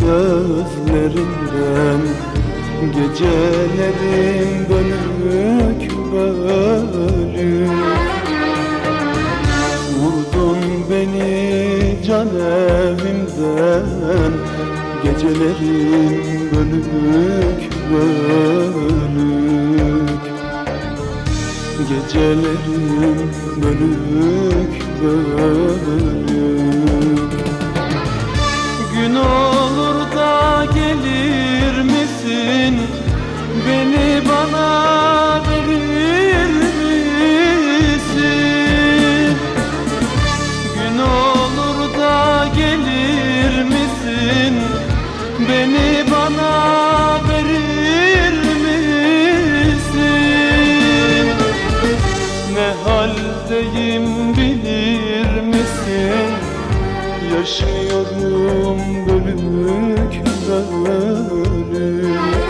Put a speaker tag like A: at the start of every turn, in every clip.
A: gözlerinden Gecelerim bölük bölük Vurdun beni can evimden Gecelerim bölük bölük Gecelerim bölük bölük Beni bana verir misin? Ne haldeyim bilir misin? Yaşıyorum bölük bölük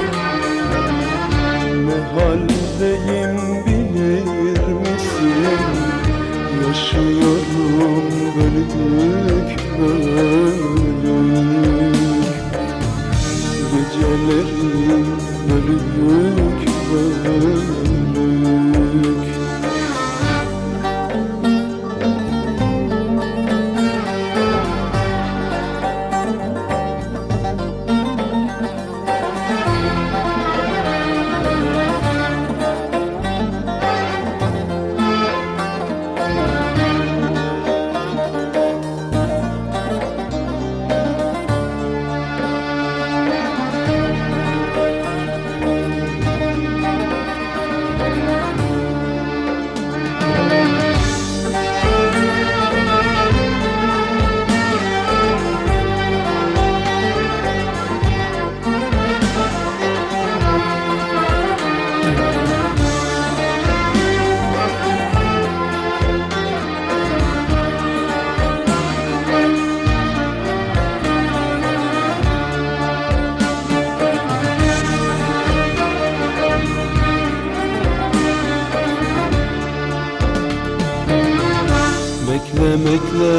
A: Beklemekle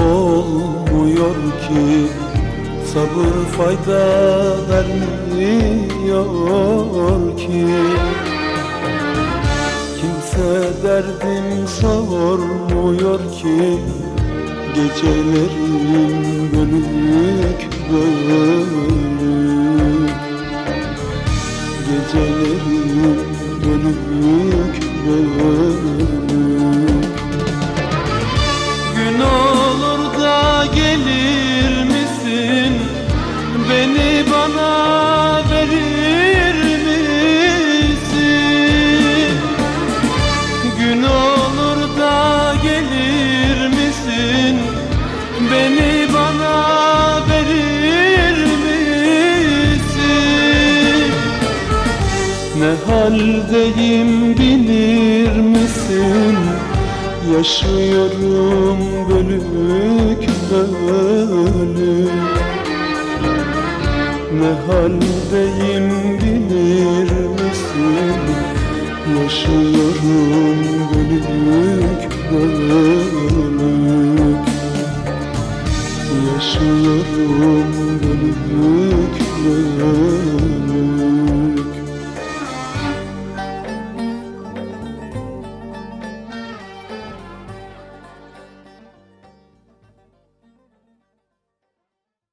A: olmuyor ki. Sabır fayda vermiyor ki. Kimse derdim sormuyor ki. Gecelerim bölük bölük Gecelerim bölük Beni bana verir misin? Gün olur da gelir misin? Beni bana verir misin? Ne haldeyim bilir misin? Yaşıyorum bölük bölük Ne haldeyim bilir misin? Yaşıyorum bölük bölük